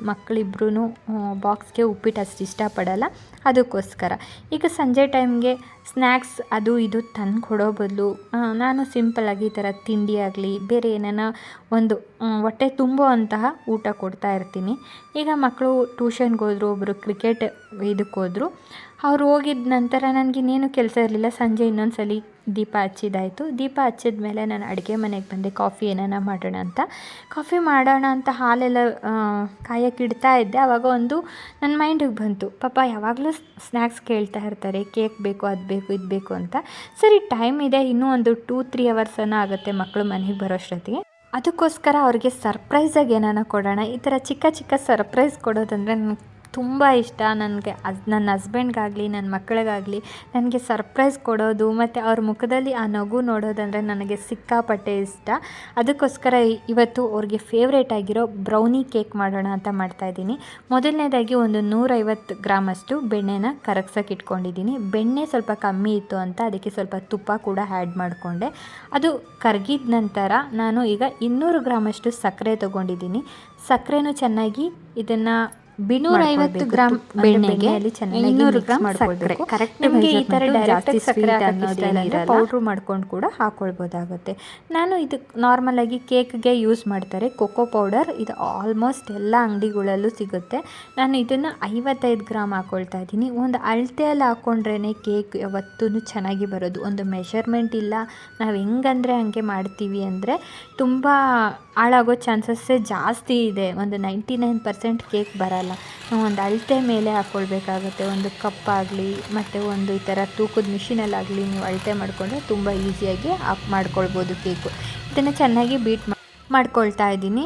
S1: ಮಕ್ಕಳಿಬ್ರು ಬಾಕ್ಸ್ಗೆ ಉಪ್ಪಿಟ್ಟು ಅಷ್ಟು ಇಷ್ಟಪಡಲ್ಲ. ಅದಕ್ಕೋಸ್ಕರ. ಈಗ ಸಂಜೆ ಟೈಮ್ಗೆ ಸ್ನ್ಯಾಕ್ಸ್ ಅದು ಇದು ತಂದು ಕೊಡೋ ಬದಲು ನಾನು ಸಿಂಪಲ್ಲಾಗಿ ಈ ಥರ ತಿಂಡಿ ಆಗಲಿ, ಬೇರೆ ಏನಾನ ಒಂದು ಹೊಟ್ಟೆ ತುಂಬೋ ಅಂತಹ ಊಟ ಕೊಡ್ತಾ ಇರ್ತೀನಿ. ಈಗ ಮಕ್ಕಳು ಟ್ಯೂಷನ್ಗೆ ಹೋದ್ರು ಒಬ್ಬರು ಕ್ರಿಕೆಟ್ ಇದಕ್ಕೆ ಹೋದರು. ಅವ್ರು ಹೋಗಿದ ನಂತರ ನನಗಿನ್ನೇನು ಕೆಲಸ ಇರಲಿಲ್ಲ. ಸಂಜೆ ಇನ್ನೊಂದು ಸಲ ದೀಪ ಹಚ್ಚಿದಾಯಿತು ದೀಪ ಹಚ್ಚಿದ ಮೇಲೆ ನಾನು ಅಡುಗೆ ಮನೆಗೆ ಬಂದೆ. ಕಾಫಿ ಏನಾನ ಮಾಡೋಣ ಅಂತ. ಕಾಫಿ ಮಾಡೋಣ ಅಂತ ಹಾಲೆಲ್ಲ ಕಾಯಕ್ಕೆ ಇಡ್ತಾ ಇದ್ದೆ. ಆವಾಗ ಒಂದು ನನ್ನ ಮೈಂಡಿಗೆ ಬಂತು. ಪಾಪ ಯಾವಾಗಲೂ ಸ್ನ್ಯಾಕ್ಸ್ ಕೇಳ್ತಾ ಇರ್ತಾರೆ. ಕೇಕ್ ಬೇಕು, ಅದು ಬೇಕು, ಇದು ಬೇಕು ಅಂತ. ಸರಿ, ಟೈಮ್ ಇದೆ. ಇನ್ನೂ ಒಂದು ಟೂ, ತ್ರೀ ಅವರ್ಸನ ಆಗುತ್ತೆ ಮಕ್ಕಳು ಮನೆಗೆ ಬರೋಷ್ಟೊತ್ತಿಗೆ. ಅದಕ್ಕೋಸ್ಕರ ಅವ್ರಿಗೆ ಸರ್ಪ್ರೈಸಾಗಿ ಏನಾನ ಕೊಡೋಣ. ಈ ಥರ ಚಿಕ್ಕ ಚಿಕ್ಕ ಸರ್ಪ್ರೈಸ್ ಕೊಡೋದಂದರೆ ನನಗೆ ತುಂಬ ಇಷ್ಟ ನನಗೆ ಅದು ನನ್ನ ಹಸ್ಬೆಂಡ್ಗಾಗಲಿ, ನನ್ನ ಮಕ್ಕಳಿಗಾಗಲಿ. ನನಗೆ ಸರ್ಪ್ರೈಸ್ ಕೊಡೋದು ಮತ್ತು ಅವ್ರ ಮುಖದಲ್ಲಿ ಆ ನಗು ನೋಡೋದಂದರೆ ನನಗೆ ಸಿಕ್ಕಾಪಟ್ಟೆ ಇಷ್ಟ. ಅದಕ್ಕೋಸ್ಕರ ಇವತ್ತು ಅವ್ರಿಗೆ ಫೇವ್ರೇಟ್ ಆಗಿರೋ ಬ್ರೌನಿ ಕೇಕ್ ಮಾಡೋಣ ಅಂತ ಮಾಡ್ತಾಯಿದ್ದೀನಿ ಮೊದಲನೇದಾಗಿ ಒಂದು ನೂರೈವತ್ತು ಗ್ರಾಮಷ್ಟು ಬೆಣ್ಣೆನ ಕರಗ್ಸೋಕೆ ಇಟ್ಕೊಂಡಿದ್ದೀನಿ. ಬೆಣ್ಣೆ ಸ್ವಲ್ಪ ಕಮ್ಮಿ ಇತ್ತು ಅಂತ ಅದಕ್ಕೆ ಸ್ವಲ್ಪ ತುಪ್ಪ ಕೂಡ ಆ್ಯಡ್ ಮಾಡಿಕೊಂಡೆ. ಅದು ಕರಗಿದ ನಂತರ ನಾನು ಈಗ ಇನ್ನೂರು ಗ್ರಾಮಷ್ಟು ಸಕ್ಕರೆ ತೊಗೊಂಡಿದ್ದೀನಿ. ಸಕ್ಕರೆನೂ ಚೆನ್ನಾಗಿ ಇದನ್ನು ನೂರೈವತ್ತು ಗ್ರಾಮ್ ಬೆಣ್ಣೆಗೆ ಇನ್ನೂರು ಗ್ರಾಮ್ ಸಕ್ಕರೆ. ಕರೆಕ್ಟ್ ನಿಮಗೆ ಈ ಥರ ಡೈರೆಕ್ಟ್ ಸಕ್ಕರೆ ಅನ್ನೋದೇನಿಲ್ಲ ಪೌಡ್ರು ಮಾಡ್ಕೊಂಡು ಕೂಡ ಹಾಕ್ಕೊಳ್ಬೋದಾಗುತ್ತೆ ನಾನು ಇದು ನಾರ್ಮಲಾಗಿ ಕೇಕ್ಗೆ ಯೂಸ್ ಮಾಡ್ತಾರೆ. ಕೊಕೋ ಪೌಡರ್ ಇದು ಆಲ್ಮೋಸ್ಟ್ ಎಲ್ಲ ಅಂಗಡಿಗಳಲ್ಲೂ ಸಿಗುತ್ತೆ. ನಾನು ಇದನ್ನು ಐವತ್ತೈದು ಗ್ರಾಮ್ ಹಾಕ್ಕೊಳ್ತಾ ಇದ್ದೀನಿ. ಒಂದು ಅಳತೆಯಲ್ಲಿ ಹಾಕ್ಕೊಂಡ್ರೇ ಕೇಕ್ ಯಾವತ್ತೂ ಚೆನ್ನಾಗಿ ಬರೋದು. ಒಂದು ಮೆಷರ್ಮೆಂಟ್ ಇಲ್ಲ. ನಾವು ಹೆಂಗಂದ್ರೆ ಹಂಗೆ ಮಾಡ್ತೀವಿ ಅಂದರೆ ತುಂಬ ಹಾಳಾಗೋ ಚಾನ್ಸಸ್ಸೇ ಜಾಸ್ತಿ ಇದೆ. ಒಂದು ನೈಂಟಿ ನೈನ್ ಪರ್ಸೆಂಟ್ ಕೇಕ್ ಬರಲ್ಲ. ನಾವು ಒಂದು ಅಳತೆ ಮೇಲೆ ಹಾಕ್ಕೊಳ್ಬೇಕಾಗುತ್ತೆ ಒಂದು ಕಪ್ ಆಗಲಿ, ಮತ್ತು ಒಂದು ಈ ಥರ ತೂಕದ ಮಿಷಿನಲ್ಲಾಗಲಿ ನೀವು ಅಳತೆ ಮಾಡಿಕೊಂಡ್ರೆ ತುಂಬ ಈಸಿಯಾಗಿ ಹಾಕ್ ಮಾಡ್ಕೊಳ್ಬೋದು ಕೇಕು. ಇದನ್ನು ಚೆನ್ನಾಗಿ ಬೀಟ್ ಮಾಡ್ಕೊಳ್ತಾ ಇದ್ದೀನಿ.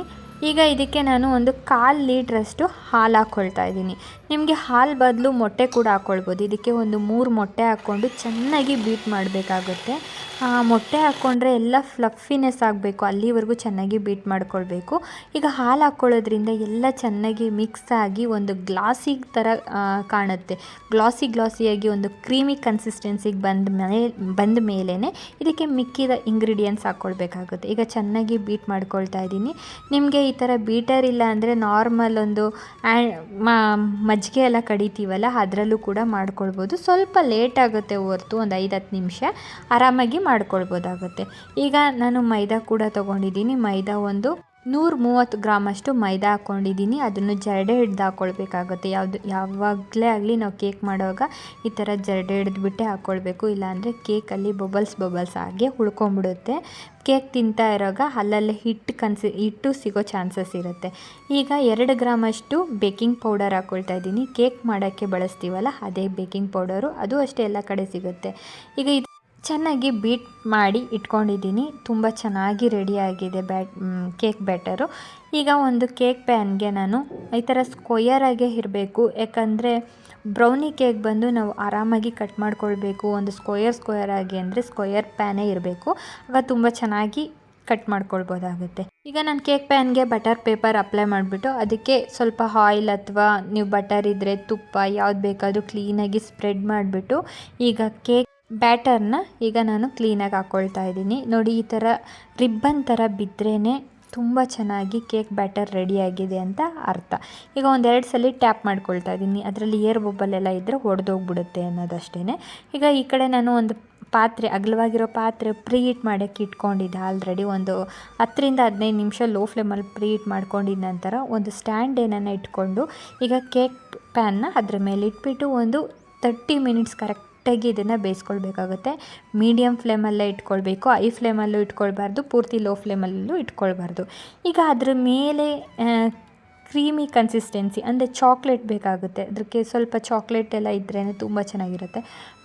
S1: ಈಗ ಇದಕ್ಕೆ ನಾನು ಒಂದು ಕಾಲು ಲೀಟ್ರಷ್ಟು ಹಾಲು ಹಾಕ್ಕೊಳ್ತಾ ಇದ್ದೀನಿ. ನಿಮಗೆ ಹಾಲು ಬದಲು ಮೊಟ್ಟೆ ಕೂಡ ಹಾಕ್ಕೊಳ್ಬೋದು ಇದಕ್ಕೆ ಒಂದು ಮೂರು ಮೊಟ್ಟೆ ಹಾಕ್ಕೊಂಡು ಚೆನ್ನಾಗಿ ಬೀಟ್ ಮಾಡಬೇಕಾಗುತ್ತೆ. ಮೊಟ್ಟೆ ಹಾಕ್ಕೊಂಡ್ರೆ ಎಲ್ಲ ಫ್ಲಫಿನೆಸ್ ಆಗಬೇಕು. ಅಲ್ಲಿವರೆಗೂ ಚೆನ್ನಾಗಿ ಬೀಟ್ ಮಾಡ್ಕೊಳ್ಬೇಕು. ಈಗ ಹಾಲು ಹಾಕ್ಕೊಳ್ಳೋದ್ರಿಂದ ಎಲ್ಲ ಚೆನ್ನಾಗಿ ಮಿಕ್ಸ್ ಆಗಿ ಒಂದು ಗ್ಲಾಸಿ ಥರ ಕಾಣುತ್ತೆ. ಗ್ಲಾಸಿ ಗ್ಲಾಸಿಯಾಗಿ ಒಂದು ಕ್ರೀಮಿ ಕನ್ಸಿಸ್ಟೆನ್ಸಿಗೆ ಬಂದ ಮೇಲೆ, ಬಂದ ಮೇಲೇ ಇದಕ್ಕೆ ಮಿಕ್ಕಿದ ಇಂಗ್ರೀಡಿಯೆಂಟ್ಸ್ ಹಾಕ್ಕೊಳ್ಬೇಕಾಗುತ್ತೆ ಈಗ ಚೆನ್ನಾಗಿ ಬೀಟ್ ಮಾಡ್ಕೊಳ್ತಾ ಇದ್ದೀನಿ. ನಿಮಗೆ ಈ ಥರ ಬೀಟರ್ ಇಲ್ಲ ಅಂದರೆ ನಾರ್ಮಲ್ ಒಂದು ಮಜ್ಜಿಗೆ ಎಲ್ಲ ಕಡಿತೀವಲ್ಲ, ಅದರಲ್ಲೂ ಕೂಡ ಮಾಡ್ಕೊಳ್ಬೋದು. ಸ್ವಲ್ಪ ಲೇಟ್ ಆಗುತ್ತೆ ಹೊರ್ತು ಒಂದು ಐದು ಹತ್ತು ನಿಮಿಷ ಆರಾಮಾಗಿ ಮಾಡ್ಕೊಳ್ಬೋದಾಗುತ್ತೆ. ಈಗ ನಾನು ಮೈದಾ ಕೂಡ ತೊಗೊಂಡಿದ್ದೀನಿ. ಮೈದಾ ಒಂದು ನೂರ ಮೂವತ್ತು ಗ್ರಾಮಷ್ಟು ಮೈದಾ ಹಾಕ್ಕೊಂಡಿದ್ದೀನಿ ಅದನ್ನು ಜರಡೆ ಹಿಡ್ದು ಹಾಕ್ಕೊಳ್ಬೇಕಾಗುತ್ತೆ ಯಾವುದು, ಯಾವಾಗಲೇ ಆಗಲಿ ನಾವು ಕೇಕ್ ಮಾಡುವಾಗ ಈ ಥರ ಜರಡೆ ಹಿಡಿದ್ಬಿಟ್ಟೆ ಹಾಕ್ಕೊಳ್ಬೇಕು ಇಲ್ಲಾಂದರೆ ಕೇಕಲ್ಲಿ ಬಬಲ್ಸ್ ಬಬಲ್ಸ್ ಆಗಿ ಉಳ್ಕೊಂಬಿಡುತ್ತೆ ಕೇಕ್ ತಿಂತಾ ಇರೋವಾಗ ಅಲ್ಲಲ್ಲೇ ಹಿಟ್ಟು ಕನ್ಸಿ, ಹಿಟ್ಟು ಸಿಗೋ ಚಾನ್ಸಸ್ ಇರುತ್ತೆ. ಈಗ ಎರಡು ಗ್ರಾಮಷ್ಟು ಬೇಕಿಂಗ್ ಪೌಡರ್ ಹಾಕ್ಕೊಳ್ತಾ ಇದ್ದೀನಿ. ಕೇಕ್ ಮಾಡೋಕ್ಕೆ ಬಳಸ್ತೀವಲ್ಲ, ಅದೇ ಬೇಕಿಂಗ್ ಪೌಡರು. ಅದು ಅಷ್ಟೇ ಎಲ್ಲ ಕಡೆ ಸಿಗುತ್ತೆ. ಈಗ ಇದು ಚೆನ್ನಾಗಿ ಬೀಟ್ ಮಾಡಿ ಇಟ್ಕೊಂಡಿದ್ದೀನಿ. ತುಂಬ ಚೆನ್ನಾಗಿ ರೆಡಿಯಾಗಿದೆ ಬ್ಯಾಟ್ ಕೇಕ್ ಬ್ಯಾಟರು ಈಗ ಒಂದು ಕೇಕ್ ಪ್ಯಾನ್ಗೆ ನಾನು ಈ ಥರ ಸ್ಕ್ವಯರಾಗೇ ಇರಬೇಕು. ಯಾಕಂದರೆ ಬ್ರೌನಿ ಕೇಕ್ ಬಂದು ನಾವು ಆರಾಮಾಗಿ ಕಟ್ ಮಾಡ್ಕೊಳ್ಬೇಕು. ಒಂದು ಸ್ಕ್ವಯರ್ ಸ್ಕ್ವಯರ್ ಆಗಿ ಅಂದರೆ ಸ್ಕ್ವಯರ್ ಪ್ಯಾನೇ ಇರಬೇಕು. ಆಗ ತುಂಬ ಚೆನ್ನಾಗಿ ಕಟ್ ಮಾಡ್ಕೊಳ್ಬೋದಾಗುತ್ತೆ. ಈಗ ನಾನು ಕೇಕ್ ಪ್ಯಾನ್ಗೆ ಬಟರ್ ಪೇಪರ್ ಅಪ್ಲೈ ಮಾಡಿಬಿಟ್ಟು ಅದಕ್ಕೆ ಸ್ವಲ್ಪ ಆಯಿಲ್ ಅಥವಾ ನೀವು ಬಟರ್ ಇದ್ದರೆ ತುಪ್ಪ ಯಾವ್ದು ಬೇಕಾದರೂ ಕ್ಲೀನಾಗಿ ಸ್ಪ್ರೆಡ್ ಮಾಡಿಬಿಟ್ಟು ಈಗ ಕೇಕ್ ಬ್ಯಾಟರ್ನ ಈಗ ನಾನು ಕ್ಲೀನಾಗಿ ಹಾಕ್ಕೊಳ್ತಾ ಇದ್ದೀನಿ. ನೋಡಿ, ಈ ಥರ ರಿಬ್ಬನ್ ಥರ ಬಿದ್ದರೇ ತುಂಬ ಚೆನ್ನಾಗಿ ಕೇಕ್ ಬ್ಯಾಟರ್ ರೆಡಿಯಾಗಿದೆ ಅಂತ ಅರ್ಥ. ಈಗ ಒಂದೆರಡು ಸಲ ಟ್ಯಾಪ್ ಮಾಡ್ಕೊಳ್ತಾ ಇದ್ದೀನಿ. ಅದರಲ್ಲಿ ಏರ್ ಬೊಬ್ಬಲೆಲ್ಲ ಇದ್ದರೆ ಒಡೆದೋಗ್ಬಿಡುತ್ತೆ ಅನ್ನೋದಷ್ಟೇ ಈಗ ಈ ಕಡೆ ನಾನು ಒಂದು ಪಾತ್ರೆ, ಅಗಲವಾಗಿರೋ ಪಾತ್ರೆ ಪ್ರೀ ಹೀಟ್ ಮಾಡೋಕ್ಕೆ ಇಟ್ಕೊಂಡಿದ್ದೆ ಆಲ್ರೆಡಿ. ಒಂದು ಹತ್ತರಿಂದ ಹದಿನೈದು ನಿಮಿಷ ಲೋ ಫ್ಲೇಮಲ್ಲಿ ಪ್ರೀ ಹೀಟ್ ಮಾಡ್ಕೊಂಡಿದ್ದ ನಂತರ ಒಂದು ಸ್ಟ್ಯಾಂಡ್ ಏನನ್ನು ಇಟ್ಕೊಂಡು ಈಗ ಕೇಕ್ ಪ್ಯಾನ್ನ ಅದ್ರ ಮೇಲೆ ಇಟ್ಬಿಟ್ಟು ಒಂದು ತರ್ಟಿ ಮಿನಿಟ್ಸ್ ಕರೆಕ್ಟಾಗಿ ಇದನ್ನು ಬೇಯಿಸ್ಕೊಳ್ಬೇಕಾಗುತ್ತೆ. ಮೀಡಿಯಮ್ ಫ್ಲೇಮಲ್ಲೇ ಇಟ್ಕೊಳ್ಬೇಕು. ಐ ಫ್ಲೇಮಲ್ಲೂ ಇಟ್ಕೊಳ್ಬಾರ್ದು. ಪೂರ್ತಿ ಲೋ ಫ್ಲೇಮಲ್ಲೂ ಇಟ್ಕೊಳ್ಬಾರ್ದು. ಈಗ ಅದ್ರ ಮೇಲೆ ಕ್ರೀಮಿ ಕನ್ಸಿಸ್ಟೆನ್ಸಿ, ಅಂದರೆ ಚಾಕ್ಲೇಟ್ ಬೇಕಾಗುತ್ತೆ. ಅದಕ್ಕೆ ಸ್ವಲ್ಪ ಚಾಕ್ಲೇಟ್ ಎಲ್ಲ ಇದ್ರೇ ತುಂಬ ಚೆನ್ನಾಗಿರುತ್ತೆ.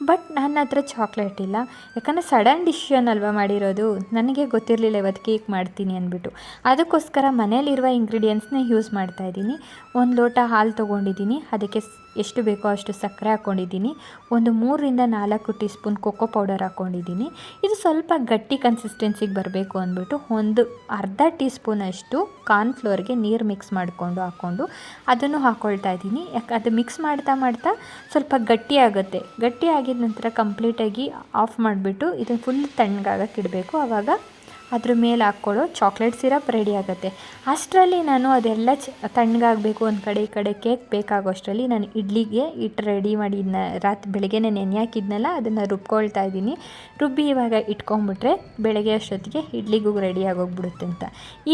S1: ಬಟ್ ನನ್ನ ಹತ್ರ ಚಾಕ್ಲೇಟ್ ಇಲ್ಲ. ಯಾಕಂದರೆ ಸಡನ್ ಡಿಶನ್ ಅಲ್ವಾ ಮಾಡಿರೋದು? ನನಗೆ ಗೊತ್ತಿರಲಿಲ್ಲ ಇವತ್ತು ಕೇಕ್ ಮಾಡ್ತೀನಿ ಅಂದ್ಬಿಟ್ಟು. ಅದಕ್ಕೋಸ್ಕರ ಮನೇಲಿರುವ ಇಂಗ್ರೀಡಿಯೆಂಟ್ಸ್ನೇ ಯೂಸ್ ಮಾಡ್ತಾಯಿದ್ದೀನಿ ಒಂದು ಲೋಟ ಹಾಲು ತೊಗೊಂಡಿದ್ದೀನಿ. ಅದಕ್ಕೆ ಎಷ್ಟು ಬೇಕೋ ಅಷ್ಟು ಸಕ್ಕರೆ ಹಾಕ್ಕೊಂಡಿದ್ದೀನಿ ಒಂದು ಮೂರರಿಂದ ನಾಲ್ಕು ಟೀ ಸ್ಪೂನ್ ಕೊಕ್ಕೋ ಪೌಡರ್ ಹಾಕ್ಕೊಂಡಿದ್ದೀನಿ ಇದು ಸ್ವಲ್ಪ ಗಟ್ಟಿ ಕನ್ಸಿಸ್ಟೆನ್ಸಿಗೆ ಬರಬೇಕು ಅಂದ್ಬಿಟ್ಟು ಒಂದು ಅರ್ಧ ಟೀ ಸ್ಪೂನಷ್ಟು ಕಾರ್ನ್ಫ್ಲೋರ್ಗೆ ನೀರು ಮಿಕ್ಸ್ ಮಾಡಿಕೊಂಡು ಹಾಕ್ಕೊಂಡು ಅದನ್ನು ಹಾಕ್ಕೊಳ್ತಾ ಇದ್ದೀನಿ. ಯಾಕೆ ಅದು ಮಿಕ್ಸ್ ಮಾಡ್ತಾ ಮಾಡ್ತಾ ಸ್ವಲ್ಪ ಗಟ್ಟಿ ಆಗುತ್ತೆ. ಆಗಿದ ನಂತರ ಕಂಪ್ಲೀಟಾಗಿ ಆಫ್ ಮಾಡಿಬಿಟ್ಟು ಇದನ್ನು ಫುಲ್ ತಣ್ಣಗಾಗಕ್ಕೆ ಇಡಬೇಕು. ಆವಾಗ ಅದ್ರ ಮೇಲೆ ಹಾಕ್ಕೊಳ್ಳೋ ಚಾಕ್ಲೇಟ್ ಸಿರಪ್ ರೆಡಿ ಆಗುತ್ತೆ. ಅಷ್ಟರಲ್ಲಿ ನಾನು ಅದೆಲ್ಲ ಚ, ತಣ್ಣಗಾಗಬೇಕು ಒಂದು ಕಡೆ ಈ ಕಡೆ ಕೇಕ್ ಬೇಕಾಗೋಷ್ಟರಲ್ಲಿ ನಾನು ಇಡ್ಲಿಗೆ ಹಿಟ್ಟು ರೆಡಿ ಮಾಡಿದ್ನ ರಾತ್ರಿ ಬೆಳಗ್ಗೆನೇ ನೆನೆ ಹಾಕಿದ್ನಲ್ಲ, ಅದನ್ನು ರುಬ್ಕೊಳ್ತಾ ಇದ್ದೀನಿ. ರುಬ್ಬಿ ಇವಾಗ ಇಟ್ಕೊಂಡ್ಬಿಟ್ರೆ ಬೆಳಗ್ಗೆ ಅಷ್ಟೊತ್ತಿಗೆ ಇಡ್ಲಿಗೂ ರೆಡಿ ಆಗೋಗ್ಬಿಡುತ್ತೆ ಅಂತ.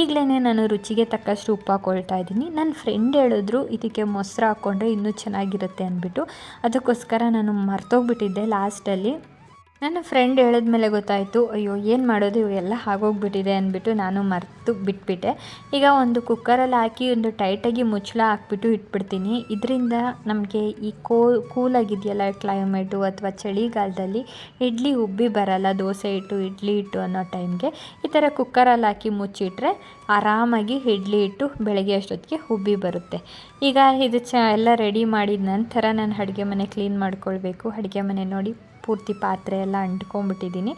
S1: ಈಗಲೇ ನಾನು ರುಚಿಗೆ ತಕ್ಕಷ್ಟು ಉಪ್ಪು ಹಾಕ್ಕೊಳ್ತಾ ಇದ್ದೀನಿ. ನನ್ನ ಫ್ರೆಂಡ್ ಹೇಳಿದ್ರು, ಇದಕ್ಕೆ ಮೊಸರು ಹಾಕ್ಕೊಂಡ್ರೆ ಇನ್ನೂ ಚೆನ್ನಾಗಿರುತ್ತೆ ಅಂದ್ಬಿಟ್ಟು. ಅದಕ್ಕೋಸ್ಕರ ನಾನು ಮರ್ತೋಗ್ಬಿಟ್ಟಿದ್ದೆ ಲಾಸ್ಟಲ್ಲಿ ನನ್ನ ಫ್ರೆಂಡ್ ಹೇಳಿದ ಮೇಲೆ ಗೊತ್ತಾಯಿತು, ಅಯ್ಯೋ, ಏನು ಮಾಡೋದು? ಇವೆಲ್ಲ ಆಗೋಗ್ಬಿಟ್ಟಿದೆ ಅಂದ್ಬಿಟ್ಟು ನಾನು ಮರೆತು ಬಿಟ್ಬಿಟ್ಟೆ. ಈಗ ಒಂದು ಕುಕ್ಕರಲ್ಲಿ ಹಾಕಿ ಒಂದು ಟೈಟಾಗಿ ಮುಚ್ಚಳ ಹಾಕ್ಬಿಟ್ಟು ಇಟ್ಬಿಡ್ತೀನಿ. ಇದರಿಂದ ನಮಗೆ ಈ ಕೋ, ಕೂಲಾಗಿದೆಯಲ್ಲ ಕ್ಲೈಮೇಟು ಅಥವಾ ಚಳಿಗಾಲದಲ್ಲಿ ಇಡ್ಲಿ ಉಬ್ಬಿ ಬರಲ್ಲ, ದೋಸೆ ಇಟ್ಟು ಇಡ್ಲಿ ಇಟ್ಟು ಅನ್ನೋ ಟೈಮ್ಗೆ, ಈ ಥರ ಕುಕ್ಕರಲ್ಲಿ ಹಾಕಿ ಮುಚ್ಚಿಟ್ರೆ ಆರಾಮಾಗಿ ಇಡ್ಲಿ ಇಟ್ಟು ಬೆಳಗ್ಗೆ ಅಷ್ಟೊತ್ತಿಗೆ ಉಬ್ಬಿ ಬರುತ್ತೆ. ಈಗ ಇದು ಚ, ಎಲ್ಲ ರೆಡಿ ಮಾಡಿದ ನಂತರ ನಾನು ಅಡುಗೆ ಮನೆ ಕ್ಲೀನ್ ಮಾಡ್ಕೊಳ್ಬೇಕು. ಅಡುಗೆ ಮನೆ ನೋಡಿ ಪೂರ್ತಿ ಪಾತ್ರೆ ಎಲ್ಲ ಅಂಟ್ಕೊಂಡ್ಬಿಟ್ಟಿದ್ದೀನಿ.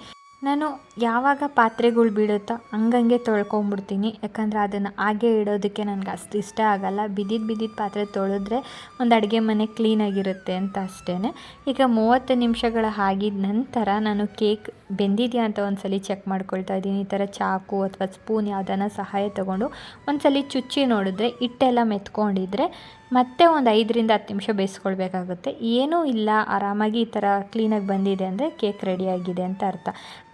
S1: ನಾನು ಯಾವಾಗ ಪಾತ್ರೆಗಳು ಬೀಳುತ್ತೋ ಹಂಗಂಗೆ ತೊಳ್ಕೊಂಬಿಡ್ತೀನಿ ಯಾಕಂದರೆ ಅದನ್ನು ಹಾಗೆ ಇಡೋದಕ್ಕೆ ನನಗೆ ಅಷ್ಟು ಇಷ್ಟ ಆಗಲ್ಲ. ಬಿದ್ದಿದ್ದು ಬಿದ್ದಿದ್ದು ಪಾತ್ರೆ ತೊಳೆದ್ರೆ ಒಂದು ಅಡುಗೆ ಮನೆ ಕ್ಲೀನಾಗಿರುತ್ತೆ ಅಂತ ಅಷ್ಟೇ ಈಗ ಮೂವತ್ತು ನಿಮಿಷಗಳ ಆಗಿದ ನಂತರ ನಾನು ಕೇಕ್ ಬೆಂದಿದೆಯಾ ಅಂತ ಒಂದ್ಸಲಿ ಚೆಕ್ ಮಾಡ್ಕೊಳ್ತಾ ಇದ್ದೀನಿ. ಈ ಥರ ಚಾಕು ಅಥವಾ ಸ್ಪೂನ್ ಯಾವುದನ್ನ ಸಹಾಯ ತೊಗೊಂಡು ಒಂದ್ಸಲಿ ಚುಚ್ಚಿ ನೋಡಿದ್ರೆ ಹಿಟ್ಟೆಲ್ಲ ಮೆತ್ಕೊಂಡಿದ್ರೆ ಮತ್ತೆ ಒಂದು ಐದರಿಂದ ಹತ್ತು ನಿಮಿಷ ಬೇಯಿಸ್ಕೊಳ್ಬೇಕಾಗುತ್ತೆ. ಏನೂ ಇಲ್ಲ, ಆರಾಮಾಗಿ ಈ ಥರ ಕ್ಲೀನಾಗಿ ಬಂದಿದೆ ಅಂದರೆ ಕೇಕ್ ರೆಡಿಯಾಗಿದೆ ಅಂತ ಅರ್ಥ.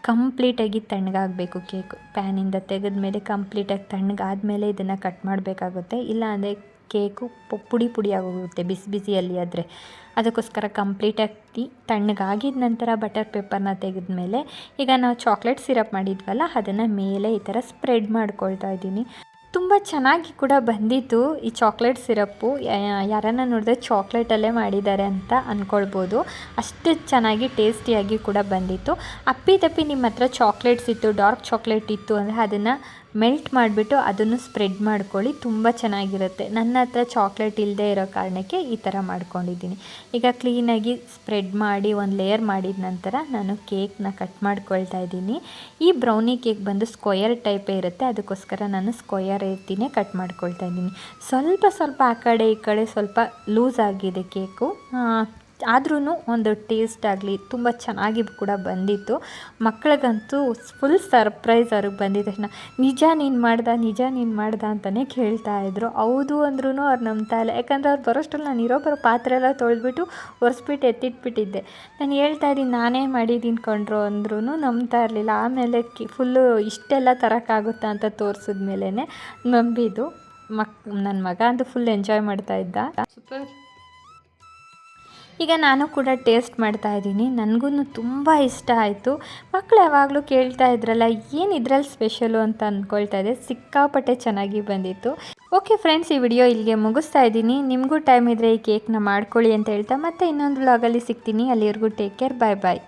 S1: ಕಂಪ್ಲೀಟಾಗಿ ತಣ್ಣಗಾಗಬೇಕು ಕೇಕ್ ಪ್ಯಾನಿಂದ ತೆಗೆದ ಮೇಲೆ ಕಂಪ್ಲೀಟಾಗಿ ತಣ್ಣಗಾದ್ಮೇಲೆ ಇದನ್ನು ಕಟ್ ಮಾಡಬೇಕಾಗುತ್ತೆ. ಇಲ್ಲ ಅಂದರೆ ಕೇಕು ಪುಡಿ ಪುಡಿ ಆಗೋಗುತ್ತೆ, ಬಿಸಿ ಬಿಸಿಯಲ್ಲಿ ಆದರೆ. ಅದಕ್ಕೋಸ್ಕರ ಕಂಪ್ಲೀಟಾಗಿ ತಣ್ಣಗಾಗಿದ ನಂತರ ಬಟರ್ ಪೇಪರ್ನ ತೆಗೆದ ಮೇಲೆ ಈಗ ನಾವು ಚಾಕ್ಲೇಟ್ ಸಿರಪ್ ಮಾಡಿದ್ವಲ್ಲ, ಅದನ್ನು ಮೇಲೆ ಈ ಥರ ಸ್ಪ್ರೆಡ್ ಮಾಡ್ಕೊಳ್ತಾ ಇದ್ದೀನಿ. ತುಂಬ ಚೆನ್ನಾಗಿ ಕೂಡ ಬಂದಿತ್ತು ಈ ಚಾಕ್ಲೇಟ್ ಸಿರಪ್ಪು. ಯಾರನ್ನ ನೋಡಿದ್ರೆ ಚಾಕ್ಲೇಟಲ್ಲೇ ಮಾಡಿದ್ದಾರೆ ಅಂತ ಅಂದ್ಕೊಳ್ಬೋದು ಅಷ್ಟು ಚೆನ್ನಾಗಿ ಟೇಸ್ಟಿಯಾಗಿ ಕೂಡ ಬಂದಿತ್ತು. ಅಪ್ಪಿ ತಪ್ಪಿ ನಿಮ್ಮ ಹತ್ರ ಚಾಕ್ಲೇಟ್ಸ್ ಇತ್ತು, ಡಾರ್ಕ್ ಚಾಕ್ಲೇಟ್ ಇತ್ತು ಅಂದರೆ ಅದನ್ನು ಮೆಲ್ಟ್ ಮಾಡಿಬಿಟ್ಟು ಅದನ್ನು ಸ್ಪ್ರೆಡ್ ಮಾಡ್ಕೊಳ್ಳಿ, ತುಂಬ ಚೆನ್ನಾಗಿರುತ್ತೆ. ನನ್ನ ಹತ್ರ ಚಾಕ್ಲೇಟ್ ಇಲ್ಲದೆ ಇರೋ ಕಾರಣಕ್ಕೆ ಈ ಥರ ಮಾಡ್ಕೊಂಡಿದ್ದೀನಿ. ಈಗ ಕ್ಲೀನಾಗಿ ಸ್ಪ್ರೆಡ್ ಮಾಡಿ ಒಂದು ಲೇಯರ್ ಮಾಡಿದ ನಂತರ ನಾನು ಕೇಕ್ನ ಕಟ್ ಮಾಡ್ಕೊಳ್ತಾ ಇದ್ದೀನಿ. ಈ ಬ್ರೌನಿ ಕೇಕ್ ಬಂದು ಸ್ಕ್ವಯರ್ ಟೈಪೇ ಇರುತ್ತೆ, ಅದಕ್ಕೋಸ್ಕರ ನಾನು ಸ್ಕ್ವಯರ್ ರೀತಿನೇ ಕಟ್ ಮಾಡ್ಕೊಳ್ತಾ ಇದ್ದೀನಿ. ಸ್ವಲ್ಪ ಸ್ವಲ್ಪ ಆ ಕಡೆ ಈ ಕಡೆ ಸ್ವಲ್ಪ ಲೂಸ್ ಆಗಿದೆ ಕೇಕು. ಆದ್ರೂ ಒಂದು ಟೇಸ್ಟ್ ಆಗಲಿ ತುಂಬ ಚೆನ್ನಾಗಿ ಕೂಡ ಬಂದಿತ್ತು. ಮಕ್ಕಳಿಗಂತೂ ಫುಲ್ ಸರ್ಪ್ರೈಸ್ ಅವ್ರಿಗೆ ಬಂದಿದ್ದ ತಕ್ಷಣ ನಿಜ ನೀನು ಮಾಡ್ದ, ನಿಜ ನೀನು ಮಾಡ್ದ ಅಂತಲೇ ಕೇಳ್ತಾ ಇದ್ರು. ಹೌದು ಅಂದ್ರೂ ಅವ್ರು ನಂಬ್ತಾ ಇಲ್ಲ. ಯಾಕಂದರೆ ಅವ್ರು ಬರೋಷ್ಟರಲ್ಲಿ ನಾನು ಇರೋ ಬರೋ ಪಾತ್ರೆ ಎಲ್ಲ ತೊಳೆದ್ಬಿಟ್ಟು ಒರೆಸ್ಬಿಟ್ಟು ಎತ್ತಿಟ್ಬಿಟ್ಟಿದ್ದೆ. ನಾನು ಹೇಳ್ತಾ ಇದ್ದೀನಿ, ನಾನೇ ಮಾಡಿದ್ದೀನಿ ಕೊಂಡ್ರು ಅಂದ್ರೂ ನಂಬ್ತಾ ಇರಲಿಲ್ಲ. ಆಮೇಲೆ ಕಿ ಫುಲ್ಲು ಇಷ್ಟೆಲ್ಲ ತರೋಕ್ಕಾಗುತ್ತಾ ಅಂತ ತೋರಿಸಿದ್ಮೇಲೆ ನಂಬಿದ್ದು. ಮಕ್ ನನ್ನ ಮಗ ಅಂತೂ ಫುಲ್ ಎಂಜಾಯ್ ಮಾಡ್ತಾ ಇದ್ದ. ಸೂಪರ್ ಈಗ ನಾನು ಕೂಡ ಟೇಸ್ಟ್ ಮಾಡ್ತಾ ಇದ್ದೀನಿ. ನನಗೂ ತುಂಬ ಇಷ್ಟ ಆಯಿತು. ಮಕ್ಕಳು ಯಾವಾಗಲೂ ಕೇಳ್ತಾ ಇದ್ರಲ್ಲ, ಏನು ಇದ್ರಲ್ಲಿ ಸ್ಪೆಷಲು ಅಂತ ಅಂದ್ಕೊಳ್ತಾ ಇದೆ? ಸಿಕ್ಕಾಪಟ್ಟೆ ಚೆನ್ನಾಗಿ ಬಂದಿತ್ತು. ಓಕೆ ಫ್ರೆಂಡ್ಸ್ ಈ ವಿಡಿಯೋ ಇಲ್ಲಿಗೆ ಮುಗಿಸ್ತಾ ಇದ್ದೀನಿ. ನಿಮಗೂ ಟೈಮ್ ಇದ್ದರೆ ಈ ಕೇಕ್ನ ಮಾಡ್ಕೊಳ್ಳಿ ಅಂತ ಹೇಳ್ತಾ ಮತ್ತೆ ಇನ್ನೊಂದು ವ್ಲಾಗಲ್ಲಿ ಸಿಗ್ತೀನಿ. ಅಲ್ಲಿವರೆಗೂ ಟೇಕ್ ಕೇರ್ ಬಾಯ್ ಬಾಯ್